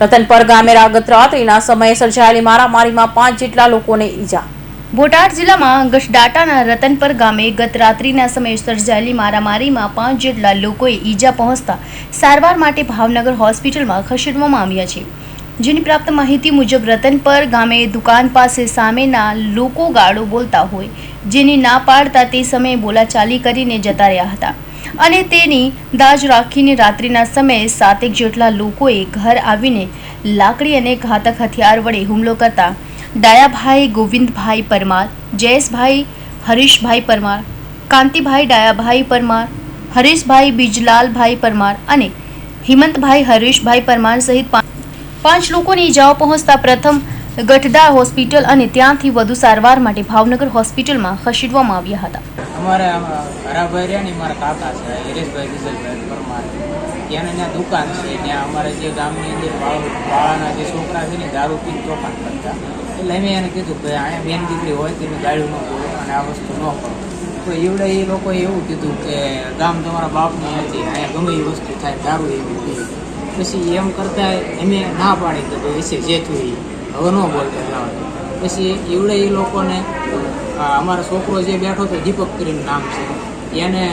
રતનપર ગામે રાગત સમયે સર્જાયેલી મારામારીમાં પાંચ જેટલા લોકોને ઈજા. બોટાદ જિલ્લામાં ગસડાટાના રતનપર ગામે ગત રાત્રિના સમયે સર્જાયેલી મારામારીમાં પાંચ જેટલા લોકોએ ઈજા પહોંચતા સારવાર માટે ભાવનગર હોસ્પિટલમાં ખસેડવામાં આવ્યા છે. જેની પ્રાપ્ત માહિતી મુજબ રતનપર ગામે દુકાન પાસે સામેના લોકો ગાળો બોલતા હોય, જેની ના પાડતા તે સમયે બોલાચાલી કરીને જતા રહ્યા હતા. અને તેની દાજ રાખીને રાત્રિના સમયે સાતેક જેટલા લોકોએ ઘર આવીને લાકડી અને ઘાતક હથિયાર વડે હુમલો કરતા ડાયાભાઈ ગોવિંદભાઈ પરમાર, જયેશભાઈ હરીશભાઈ પરમાર, કાંતિભાઈ ડાયાભાઈ પરમાર, હરીશભાઈ બીજલાલભાઈ પરમાર અને હિમંતભાઈ હરીશભાઈ પરમાર સહિત પાંચ લોકોની ઇજાઓ પહોંચતા પ્રથમ ગઢડા હોસ્પિટલ અને ત્યાંથી વધુ સારવાર માટે ભાવનગર હોસ્પિટલમાં ખસેડવામાં આવ્યા હતા. અમારે હરાભાઈ રહ્યા ને મારા કાકા છે, હિરેશભાઈ કિશનભાઈ પરમાર. ત્યાંને ત્યાં દુકાન છે, ત્યાં અમારે જે ગામની અંદર વાળ- વાળાના જે છોકરા છે ને, દારૂ પીને તોફાન કરતા. એટલે મેં એને કીધું કે અહીંયા બેન દીકરી હોય તેને ગાળ્યું ન કરો અને આ વસ્તુ ન કરો. તો એવડે એ લોકોએ એવું કીધું કે, ગામ તમારા બાપની હતી અહીંયા ગમે એ વસ્તુ થાય, દારૂ એવી પીએ પછી એમ કરતા એમે ના પાડી કે, ભાઈ છે જે થયું હવે ન બોલતા પછી એવડે એ લોકોને અમારો છોકરો જે બેઠો હતો દીપક કરીને નામ છે એને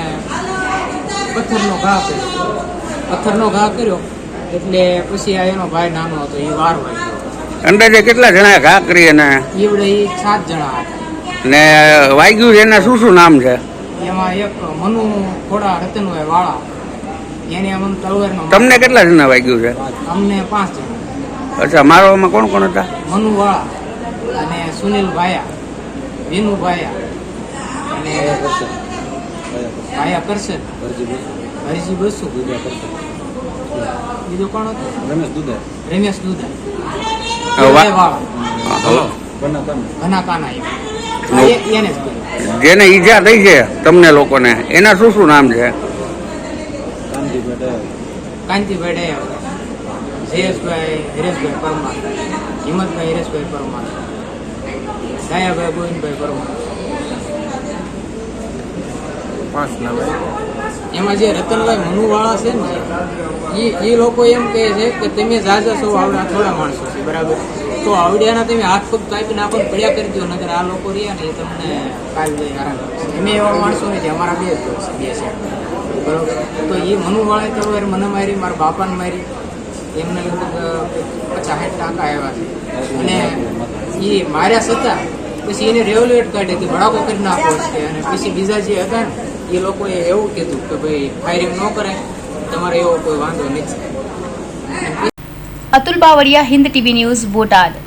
પથ્થરનો ઘા કર્યો. પથ્થરનો ઘા કર્યો એટલે પછી આ એનો ભાઈ નાનો હતો એ વાર વાગ્યો અંદાજે કેટલા જણા ઘા કરી અને એવડે એ સાત જણા હતા. ને વાગ્યું છે એના શું શું નામ છે? એમાં એક મનુ ખોડા રતનભાઈ વાળા. એને અમને તલવારનો તમને કેટલા જણા વાગ્યું છે? અમને પાંચ જણા. અચ્છા મારવામાં કોણ કોણ હતા? મનુ વાળા અને સુનિલ ભાયા વિનુ ભાયા અને ભાયા કરશન હરજી બસુ. બીજું કોણ હતું? રમેશ દુધે. રમેશ દુધા. ઘના કાના. એને જ કર્યું. જેને ઈજા થઈ છે તમને લોકોને એના શું શું નામ છે? કાંતિભાઈ ડયા જયેશભાઈ હરેશભાઈ પરમાર હિંમતભાઈ હિરેશભાઈ પરમાર. દયાભાઈ ગોવિંદભાઈ પરમાર એમાં જે રતનભાઈ મનુવાળા છે ને એ એ લોકો એમ કહે છે કે તમે જાજા છો આવડા થોડા માણસો છે બરાબર? તો આવડ્યાના તમે હાથ પગ કાપી નાખો ને પડ્યા કરી દો નગર આ લોકો રહ્યા ને એ તમને કાલ જઈ આરામ કરશે. અમે એવા માણસો નથી અમારા બે જ બે છે બરોબર? તો એ મનુવાળાએ તો મને મારી મારા બાપાને મારી એમને લગભગ પચાસ ટાંકા આવ્યા છે. અને એ માર્યા છતાં પછી એને રેવલ્યુએટ કાઢી કે ભડાકો કરી નાખો છે. અને પછી બીજા જે હતા ને, એ લોકોએ એવું કીધું કે ભાઈ, ફાયરિંગ ન કરાય, તમારે એવો કોઈ વાંધો નથી. Atul Bavaliya, Hind TV news, Botad.